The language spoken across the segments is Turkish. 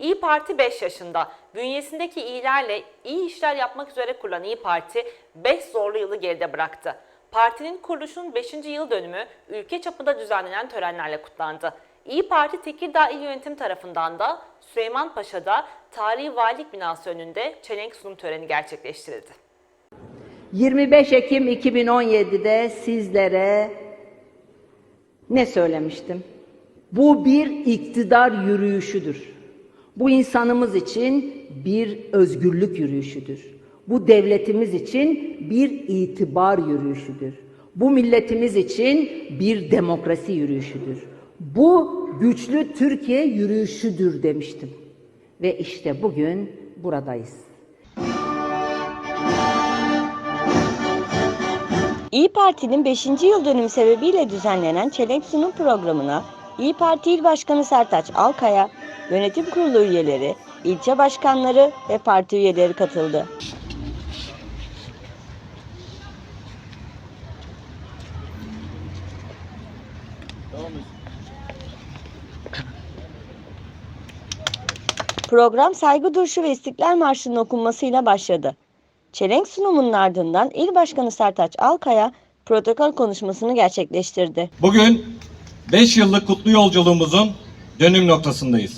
İyi Parti 5 yaşında. Bünyesindeki iyilerle iyi işler yapmak üzere kurulan İyi Parti 5 zorlu yılı geride bıraktı. Partinin kuruluşunun 5. yıl dönümü ülke çapında düzenlenen törenlerle kutlandı. İyi Parti Tekirdağ İl Yönetim tarafından da Süleymanpaşa'da Tarihi Valilik Binası önünde çelenk sunum töreni gerçekleştirildi. 25 Ekim 2017'de sizlere ne söylemiştim? Bu bir iktidar yürüyüşüdür. Bu insanımız için bir özgürlük yürüyüşüdür. Bu devletimiz için bir itibar yürüyüşüdür. Bu milletimiz için bir demokrasi yürüyüşüdür. Bu güçlü Türkiye yürüyüşüdür demiştim. Ve işte bugün buradayız. İyi Parti'nin 5. yıl dönümü sebebiyle düzenlenen çelenk sunum programına İyi Parti İl Başkanı Sertaç Alkaya, yönetim kurulu üyeleri, ilçe başkanları ve parti üyeleri katıldı. Program saygı duruşu ve İstiklal Marşı'nın okunmasıyla başladı. Çelenk sunumunun ardından İl Başkanı Sertaç Alkaya protokol konuşmasını gerçekleştirdi. Bugün 5 yıllık kutlu yolculuğumuzun dönüm noktasındayız.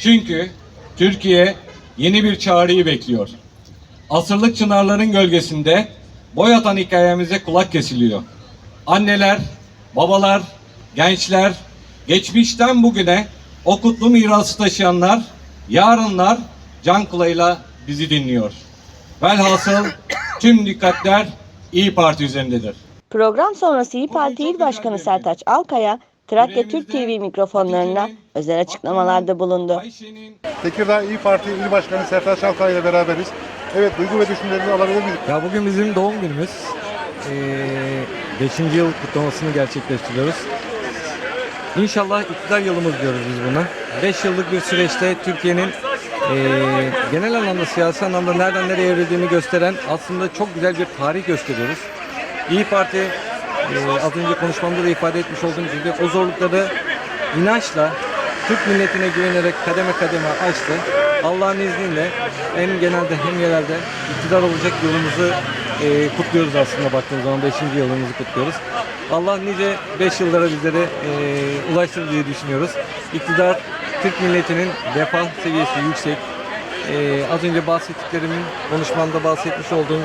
Çünkü Türkiye yeni bir çağrıyı bekliyor. Asırlık çınarların gölgesinde boy atan hikayemize kulak kesiliyor. Anneler, babalar, gençler, geçmişten bugüne o kutlu mirası taşıyanlar, yarınlar can kulağıyla bizi dinliyor. Velhasıl tüm dikkatler İyi Parti üzerindedir. Program sonrası İyi Parti İl Başkanı Sertaç Alkaya, Trakya Türk TV mikrofonlarına özel açıklamalarda bulundu. Tekirdağ İyi Parti İl Başkanı Sertaç Çalkay ile beraberiz. Evet, duygu ve düşüncelerinizi alabilir miyiz? Ya bugün bizim doğum günümüz. 5. yıl kutlamasını gerçekleştiriyoruz. İnşallah iktidar yılımız diyoruz biz buna. 5 yıllık bir süreçte Türkiye'nin eee, genel anlamda siyasi anlamda nereden nereye evrildiğini gösteren aslında çok güzel bir tarih gösteriyoruz. İyi Parti eee, az önce konuşmamda da ifade etmiş olduğum gibi o zorlukları inançla Türk milletine güvenerek kademe kademe açtı. Allah'ın izniyle hem genelde hem yerelde iktidar olacak yolumuzu eee, kutluyoruz aslında baktığımız zaman 5. yılımızı kutluyoruz. Allah nice 5 yıllara bizlere eee ulaştır diye düşünüyoruz. İktidar Türk milletinin refah seviyesi yüksek. Eee, az önce bahsettiklerimin konuşmamda bahsetmiş olduğum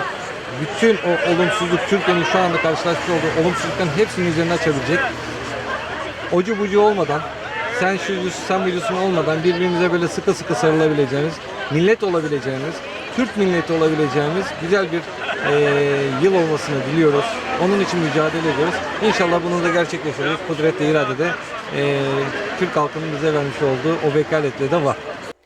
bütün o olumsuzluk Türkiye'nin şu anda karşılaşmış olduğu olumsuzlukların hepsinin üzerine açabilecek ocu bucu olmadan, sen şucusun sen bucusun olmadan birbirimize böyle sıkı sıkı sarılabileceğimiz, millet olabileceğimiz, Türk milleti olabileceğimiz güzel bir eee, yıl olmasını diliyoruz. Onun için mücadele ediyoruz. İnşallah bunu da gerçekleştiririz. Kudretle iradede eee Türk halkının bize vermiş olduğu o vekaletle de var.